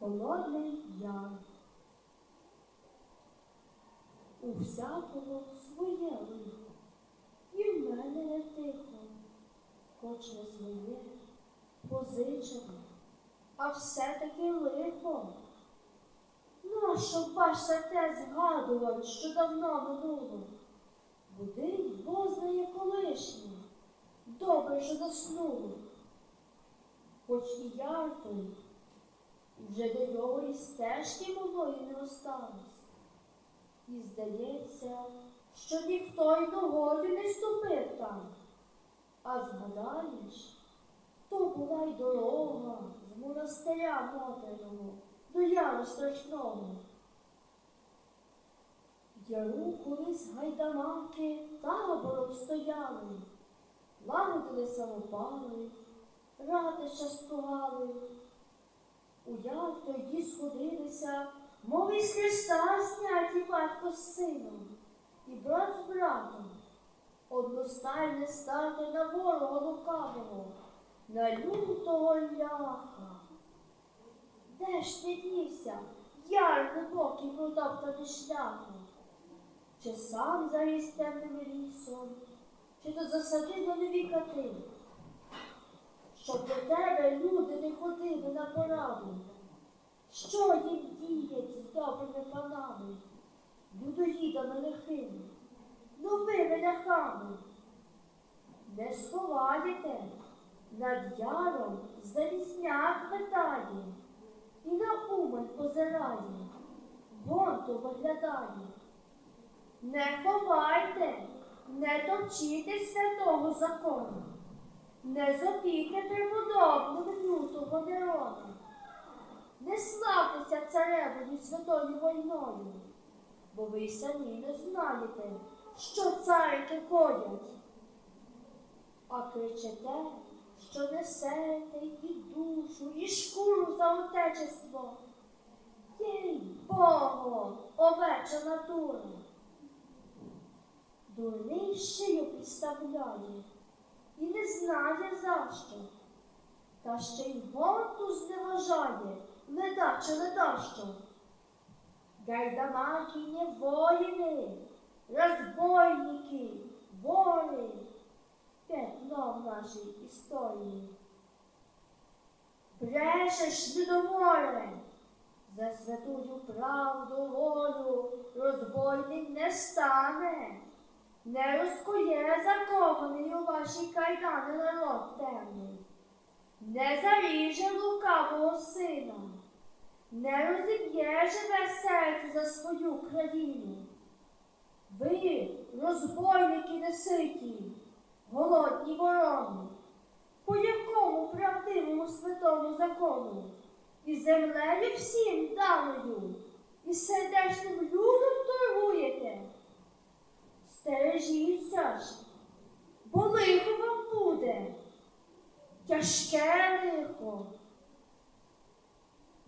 Холодний яр. У всякого своє лихо, і в мене не тихо, хоч не своє, позичене, а все-таки лихо. Нащо бачся те згадувати, що давно минуло? Будить бознає колишнє, добре, що заснуло. Хоч і яр той, вже до його і стежки малої не осталось. І здається, що ніхто й ногою не ступив там. А згадаєш, то була й дорога з монастиря Мотряного до яру страшного. Яру колись гайдамаки табором стояли, лагодили самопали, ратища стугали. У яр тоді сходилися, мов із Христа зняті батько з сином, і брат з братом, одностайне стати на ворога лукавого, на лютого ляха. Де ж ти дівся, яр глибокий протоптаний шляхом? Чи сам заріс темним лісом, чи то засадив до нові кати? Тебе люди не ходили на пораду. Що їм діять з добрими панами, людоїдами лихими, новими ляхами? Не сховаєте, над яром залізняк метає, і на умань позирає, гонто виглядає. Не ховайте, не топчіте святого закону. Не зопійте Не славтеся царевою святою війною, бо ви й самі не знаєте, що царики ходять. А кричете, що несете і душу, і шкуру за отечество. Їй Богу, овеча натура. Дурний шию підставляє і не знає за що. Та ще й гонту зневажає, ледаче ледащо. Гайдамаки не воїни, розбойники, вори, пятно в нашій історії. Брешеш, людоморе, за святую правду волю розбойник не стане. Не розкує закований у ваші кайдани народ темний, не заріже лукавого сина, не розіб'є живе серце за свою країну. Ви, розбойники неситі, голодні ворони, по якому правдивому святому закону, і землею всім даною, і сердечним людом торгуєте. Стережіться ж, бо лихо вам буде, тяжке лихо.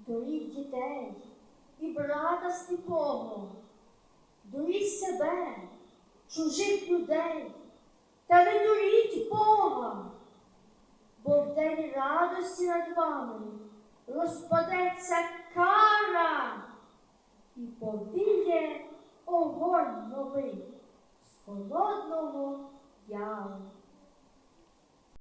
Доріть дітей і брата сліпого, доріть себе, чужих людей, та не дуріть Бога, бо в день радості над вами розпадеться кара і повіє огонь новий з холодного яру.